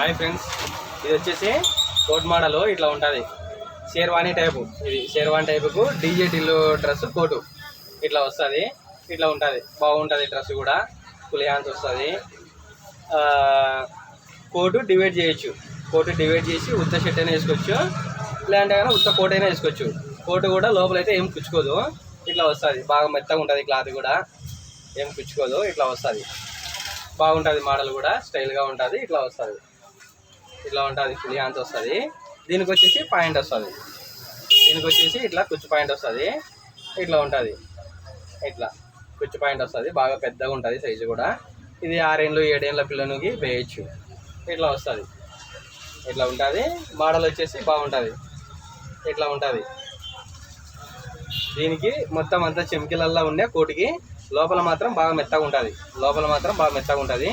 Hi friends ఇది వచ్చేసి coat model ఇట్లా ఉంటుంది. షేర్వాణి టైపు ఇది షేర్వాణి టైపుకు డీజే టిల్లు డ్రెస్ కోటు ఇట్లా వస్తుంది. ఇట్లా ఉంటుంది బాగుంటుంది డ్రెస్ కూడా ఫుల్ హ్యాండ్స్ వస్తుంది. కోటు డివైడ్ చేయొచ్చు. కోటు డివైడ్ చేసి ఉత్త షర్ట్ అయినా వేసుకోవచ్చు లేదంటే కానీ ఉత్త కోట్ అయినా వేసుకోవచ్చు. కోటు కూడా లోపలైతే ఏం కుచ్చుకోదు ఇట్లా వస్తుంది. బాగా మెత్తగా ఉంటుంది క్లాత్ కూడా ఏం కుచ్చుకోదు ఇట్లా వస్తుంది. బాగుంటుంది మోడల్ కూడా స్టైల్గా ఉంటుంది ఇట్లా వస్తుంది. ఇట్లా ఉంటుంది ఫుల్ హ్యాండ్స్ వస్తుంది. దీనికి వచ్చేసి పాయింట్ వస్తుంది. దీనికి వచ్చేసి ఇట్లా కుచ్చు పాయింట్ వస్తుంది. ఇట్లా ఉంటుంది. ఇట్లా కుచ్చు పాయింట్ వస్తుంది. బాగా పెద్దగా ఉంటుంది సైజు కూడా. ఇది ఆరేళ్ళు ఏడేళ్ళ పిల్లలకి వేయచ్చు. ఇట్లా వస్తుంది. ఇట్లా ఉంటుంది. మోడల్ వచ్చేసి బాగుంటుంది. ఇట్లా ఉంటుంది. దీనికి మొత్తం అంతా చెమికిలల్లో ఉండే కోటికి లోపల మాత్రం బాగా మెత్తగా ఉంటుంది. లోపల మాత్రం బాగా మెత్తగా ఉంటుంది.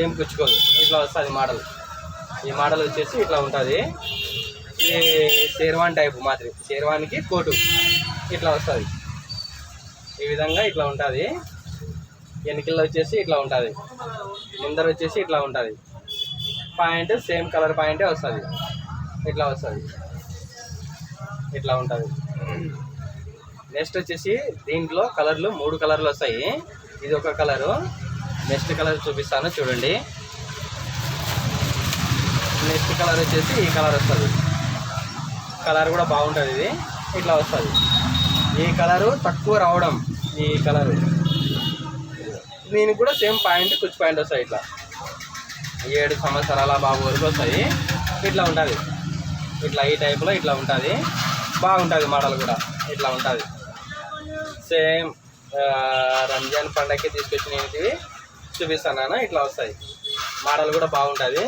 ఏం కుచ్చుకోదు. ఇట్లా వస్తుంది మోడల్. ఈ మోడల్ వచ్చేసి ఇట్లా ఉంటుంది. ఇది షేర్వాన్ టైప్ మాదిరి. శేర్వానికి కోటు ఇట్లా వస్తుంది. ఈ విధంగా ఇట్లా ఉంటుంది. వెనుకల్లో వచ్చేసి ఇట్లా ఉంటుంది. ముందర వచ్చేసి ఇట్లా ఉంటుంది. పాయింట్ సేమ్ కలర్ పాయింటే వస్తుంది. ఇట్లా వస్తుంది. ఇట్లా ఉంటుంది. నెక్స్ట్ వచ్చేసి దీంట్లో కలర్లు మూడు కలర్లు వస్తాయి. ఇది ఒక కలరు. నెక్స్ట్ కలర్ చూపిస్తాను చూడండి. నెక్స్ట్ కలర్ వచ్చేసి ఈ కలర్ వస్తుంది. కలర్ కూడా బాగుంటుంది ఇది. ఇట్లా వస్తుంది. ఈ కలరు తక్కువ రావడం ఈ కలరు దీనికి కూడా సేమ్ పాయింట్ కుచ్చు పాయింట్ వస్తాయి ఇట్లా. ఏడు సంవత్సరాల బాబు వరకు వస్తాయి. ఇట్లా ఉంటుంది. ఇట్లా ఈ టైప్లో ఇట్లా ఉంటుంది. బాగుంటుంది మోడల్ కూడా. ఇట్లా ఉంటుంది. సేమ్ రంజాన్ పండగకి తీసుకొచ్చినవి చూపిస్తాను ఇట్లా వస్తాయి. మోడల్ కూడా బాగుంటుంది.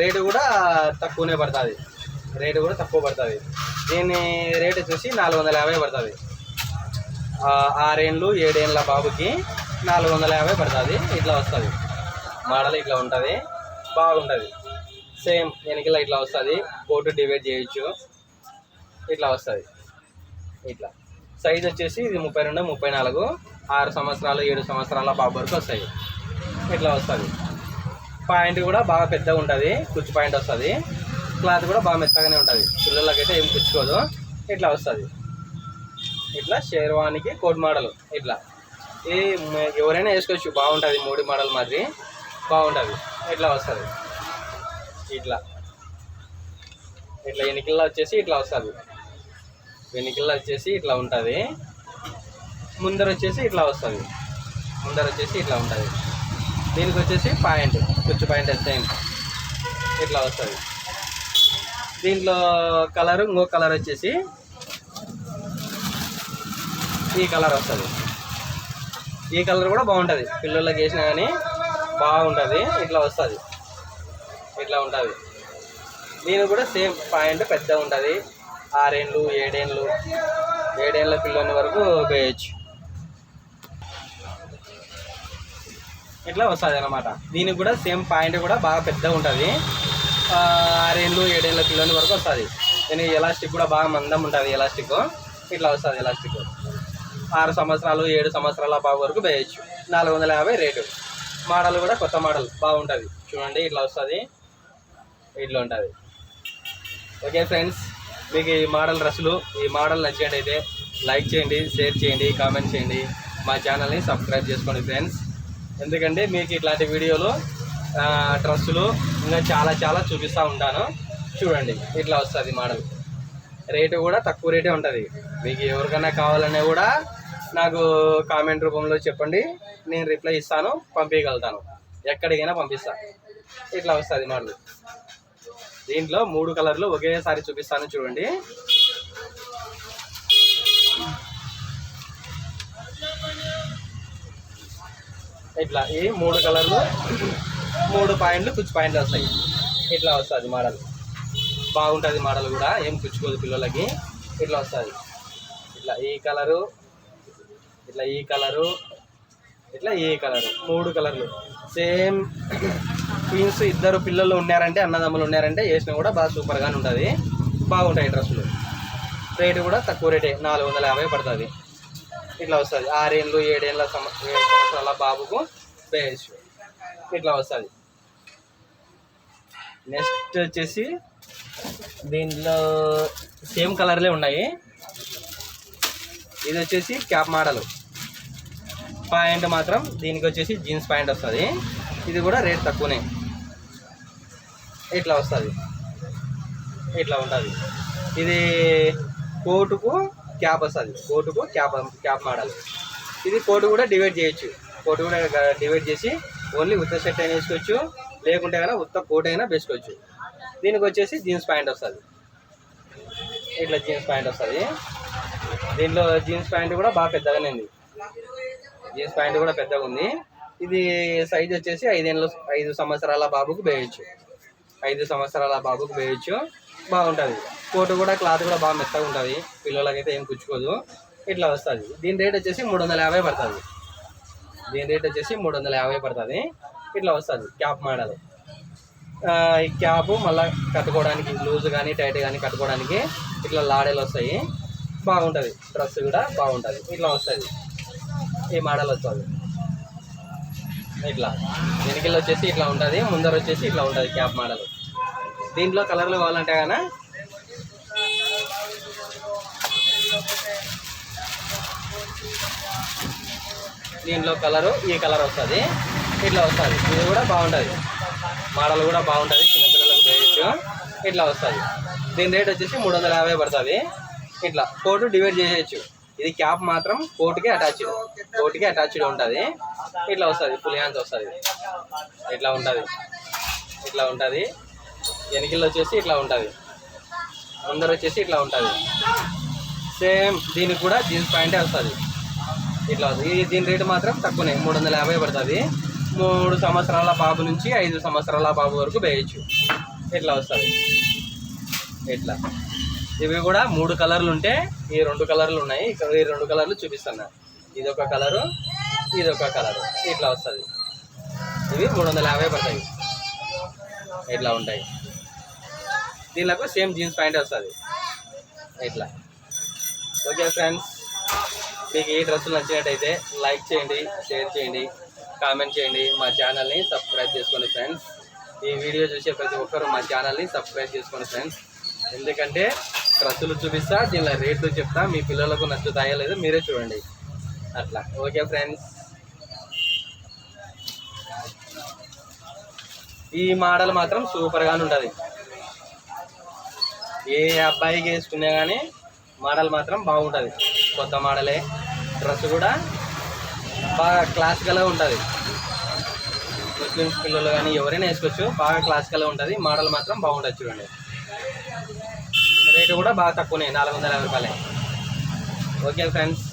రేటు కూడా తక్కువనే పడుతుంది. రేటు కూడా తక్కువ పడుతుంది. దీని రేటు వచ్చేసి నాలుగు వందల యాభై పడుతుంది. ఆరేళ్ళు ఏడేళ్ళ బాబుకి నాలుగు వందల యాభై పడుతుంది. ఇట్లా వస్తుంది. మోడల్ ఇట్లా ఉంటుంది. బాగుంటుంది. సేమ్ వెనకలా ఇట్లా వస్తుంది. కోటు డివైడ్ చేయొచ్చు. ఇట్లా వస్తుంది. ఇట్లా. సైజ్ వచ్చేసి ఇది ముప్పై రెండు ముప్పై నాలుగు. ఆరు సంవత్సరాలు ఏడు సంవత్సరాల బాబు వరకు వస్తాయి. ఇట్లా వస్తుంది. పాయింట్ కూడా బాగా పెద్దగా ఉంటుంది. కుచ్చు పాయింట్ వస్తుంది. క్లాత్ కూడా బాగా మెత్తగానే ఉంటుంది. పిల్లలకైతే ఏం కుచ్చుకోదు. ఇట్లా వస్తుంది. ఇట్లా షేర్వానికి కోట్ మోడల్. ఇట్లా. ఈ ఎవరైనా వేసుకోవచ్చు. బాగుంటుంది మూడు మోడల్ మాదిరి. బాగుంటుంది. ఇట్లా వస్తుంది. ఇట్లా. ఇట్లా ఎనికిల్లా వచ్చేసి ఇట్లా వస్తుంది. వెనికిల్లా వచ్చేసి ఇట్లా ఉంటుంది. ముందర వచ్చేసి ఇట్లా వస్తుంది. ముందర వచ్చేసి ఇట్లా ఉంటుంది. దీనికి వచ్చేసి పాయింట్. కుచ్చు పాయింట్ సేమ్ ఇట్లా వస్తుంది? దీంట్లో కలర్ ఇంకో కలర్ వచ్చేసి ఈ కలర్ వస్తుంది. ఈ కలర్ కూడా బాగుంటుంది. పిల్లలకి వేసినా కానీ బాగుంటుంది. ఇట్లా వస్తుంది. ఇట్లా ఉంటుంది. దీని కూడా సేమ్ పాయింట్ పెద్దగా ఉంటుంది. ఆరేళ్ళు ఏడేళ్ళు ఏడేళ్ళ పిల్లల వరకు వేయచ్చు. ఇట్లా వస్తుంది అనమాట దీనికి కూడా సేమ్ పాయింట్ కూడా బాగా పెద్దగా ఉంటుంది. ఆరేళ్ళు ఏడేళ్ళ పిల్లల వరకు వస్తుంది. దీని ఎలాస్టిక్ కూడా బాగా మందం ఉంటుంది ఎలాస్టిక్. ఇట్లా వస్తుంది ఎలాస్టిక్. ఆరు సంవత్సరాలు ఏడు సంవత్సరాల బాబు వరకు వేయచ్చు. నాలుగు వందల యాభై రేటు. మోడల్ కూడా కొత్త మోడల్. బాగుంటుంది. చూడండి ఇట్లా వస్తుంది. ఇట్లా ఉంటుంది. ఓకే ఫ్రెండ్స్ మీకు ఈ మోడల్ డ్రెస్సులు ఈ మోడల్ నచ్చినట్టయితే లైక్ చేయండి షేర్ చేయండి కామెంట్ చేయండి. మా ఛానల్ని సబ్స్క్రైబ్ చేసుకోండి ఫ్రెండ్స్. ఎందుకంటే మీకు ఇట్లాంటి వీడియోలు డ్రస్సులు ఇంకా చాలా చాలా చూపిస్తూ ఉంటాను. చూడండి ఇట్లా వస్తుంది మోడల్. రేటు కూడా తక్కువ రేటే ఉంటుంది. మీకు ఎవరికైనా కావాలనే కూడా నాకు కామెంట్ రూపంలో చెప్పండి. నేను రిప్లై ఇస్తాను పంపించగలుగుతాను. ఎక్కడికైనా పంపిస్తాను ఇట్లా వస్తుంది మోడల్. దీంట్లో మూడు కలర్లు ఒకేసారి చూపిస్తాను చూడండి. ఇట్లా ఈ మూడు కలర్లు మూడు పాయింట్లు కుచ్చు పాయింట్లు వస్తాయి. ఇట్లా వస్తుంది మోడల్. బాగుంటుంది మోడల్ కూడా ఏం కుచ్చుకోదు పిల్లలకి. ఇట్లా వస్తుంది. ఇట్లా ఈ కలరు ఇట్లా ఈ కలరు ఇట్లా ఈ కలరు మూడు కలర్లు. సేమ్ క్వీన్స్ ఇద్దరు పిల్లలు ఉన్నారంటే అన్నదమ్ములు ఉన్నారంటే వేసినా కూడా బాగా సూపర్గానే ఉంటుంది. బాగుంటాయి డ్రెస్సులు. రేటు కూడా తక్కువ రేటే నాలుగు వందల యాభై పడుతుంది. ఇట్లా వస్తుంది. ఆరేళ్ళు ఏడేళ్ళ సంవత్సరాల బాబుకు వేయచ్చు ఇట్లా వస్తుంది. నెక్స్ట్ వచ్చేసి దీంట్లో సేమ్ కలర్లే ఉన్నాయి. ఇది వచ్చేసి క్యాప్ మోడల్. ప్యాంట్ మాత్రం దీనికి వచ్చేసి జీన్స్ ప్యాంట్ వస్తుంది. ఇది కూడా రేట్ తక్కువనే. ఇట్లా వస్తుంది. ఇట్లా ఉంటుంది. ఇది కోటుకు క్యాప్ వస్తుంది. కోటుకు క్యాప్ క్యాప్ మోడల్. ఇది కోటు కూడా డివైడ్ చేయొచ్చు. కోటు కూడా డివైడ్ చేసి ఓన్లీ ఉత్త షర్ట్ అయినా వేసుకోవచ్చు. లేకుంటే కనుక ఉత్త కోట్ అయినా వేసుకోవచ్చు. దీనికి వచ్చేసి జీన్స్ ప్యాంట్ వస్తుంది. ఇట్లా జీన్స్ ప్యాంట్ వస్తుంది. దీంట్లో జీన్స్ ప్యాంట్ కూడా బాగా పెద్దగానే ఉంది. జీన్స్ ప్యాంట్ కూడా పెద్దగా ఉంది. ఇది సైజ్ వచ్చేసి ఐదేళ్ళు ఐదు సంవత్సరాల బాబుకు వేయచ్చు. ఐదు సంవత్సరాల బాబుకు వేయచ్చు. బాగుంటుంది. కోటు కూడా క్లాత్ కూడా బాగా మెత్తగా ఉంటుంది. పిల్లలకైతే ఏం కుచ్చుకోదు. ఇట్లా వస్తుంది. దీని రేట్ వచ్చేసి మూడు వందల యాభై పడుతుంది. దీని రేట్ వచ్చేసి మూడు వందల యాభై పడుతుంది. ఇట్లా వస్తుంది క్యాప్ మోడల్ ఈ క్యాప్ మళ్ళీ కట్టుకోవడానికి లూజ్ కానీ టైట్ కానీ కట్టుకోవడానికి ఇట్లా లాడేలు వస్తాయి. బాగుంటుంది. డ్రెస్ కూడా బాగుంటుంది. ఇట్లా వస్తుంది. ఈ మోడల్ వస్తుంది. ఇట్లా. వెనకలు వచ్చేసి ఇట్లా ఉంటుంది. ముందర వచ్చేసి ఇట్లా ఉంటుంది క్యాప్ మోడల్ దీంట్లో కలర్లు కావాలంటే కానీ దీంట్లో కలరు ఈ కలర్ వస్తుంది. ఇట్లా వస్తుంది. ఇది కూడా బాగుంటుంది. మోడల్ కూడా బాగుంటుంది. చిన్నపిల్లలకు వేయచ్చు. ఇట్లా వస్తుంది. దీని రేట్ వచ్చేసి మూడు వందల యాభై పడుతుంది. ఇట్లా కోటు డివైడ్ చేసేయచ్చు. ఇది క్యాప్ మాత్రం కోటుకి అటాచ్డ్. కోటుకి అటాచ్డ్ ఉంటుంది. ఇట్లా వస్తుంది. ఫుల్ హ్యాండ్స్ వస్తుంది. ఇట్లా ఉంటుంది. ఇట్లా ఉంటుంది. వెనకిల్ వచ్చేసి ఇట్లా ఉంటుంది. ముందర వచ్చేసి ఇట్లా ఉంటుంది. సేమ్ దీనికి కూడా జీన్స్ ప్యాంటే వస్తుంది. ఇట్లా వస్తుంది ఈ దీని రేటు మాత్రం తక్కువనే మూడు వందల యాభై పడుతుంది. మూడు సంవత్సరాల బాబు నుంచి ఐదు సంవత్సరాల బాబు వరకు వేయచ్చు. ఇట్లా వస్తుంది? ఇట్లా ఇవి కూడా మూడు కలర్లు ఉంటే ఈ రెండు కలర్లు ఉన్నాయి. ఇక్కడ ఈ రెండు కలర్లు చూపిస్తున్నా. ఇది ఒక కలరు ఇది ఒక కలరు. ఇట్లా వస్తుంది. ఇవి మూడు వందల యాభై పడతాయి. ఇట్లా ఉంటాయి? దీనిలో సేమ్ జీన్స్ ప్యాంట్ వస్తుంది. ఇట్లా ఓకే ఫ్రెండ్స్. మీకు ఏ డ్రెస్సులు నచ్చినట్టయితే లైక్ చేయండి షేర్ చేయండి కామెంట్ చేయండి. మా ఛానల్ని సబ్స్క్రైబ్ చేసుకోండి ఫ్రెండ్స్. ఈ వీడియో చూసే ప్రతి ఒక్కరు మా ఛానల్ని సబ్స్క్రైబ్ చేసుకోండి ఫ్రెండ్స్. ఎందుకంటే డ్రెస్సులు చూపిస్తా దీనిలో రేట్లు చెప్తా మీ పిల్లలకు నచ్చుతాయో లేదో మీరే చూడండి. అట్లా. Okay friends. ఈ మోడల్ మాత్రం సూపర్గానే ఉంటుంది. ఏ అబ్బాయికి వేసుకున్నా కానీ మోడల్ మాత్రం బాగుంటుంది. కొత్త మోడలే. డ్రెస్ కూడా బాగా క్లాసికల్గా ఉంటుంది. ముస్లిమ్స్ పిల్లలు కానీ ఎవరైనా వేసుకోవచ్చు బాగా క్లాసికల్గా ఉంటుంది. మోడల్ మాత్రం బాగుంటుంది చూడండి. రేటు కూడా బాగా తక్కువనే నాలుగు వందల యాభై రూపాయలే. Okay friends.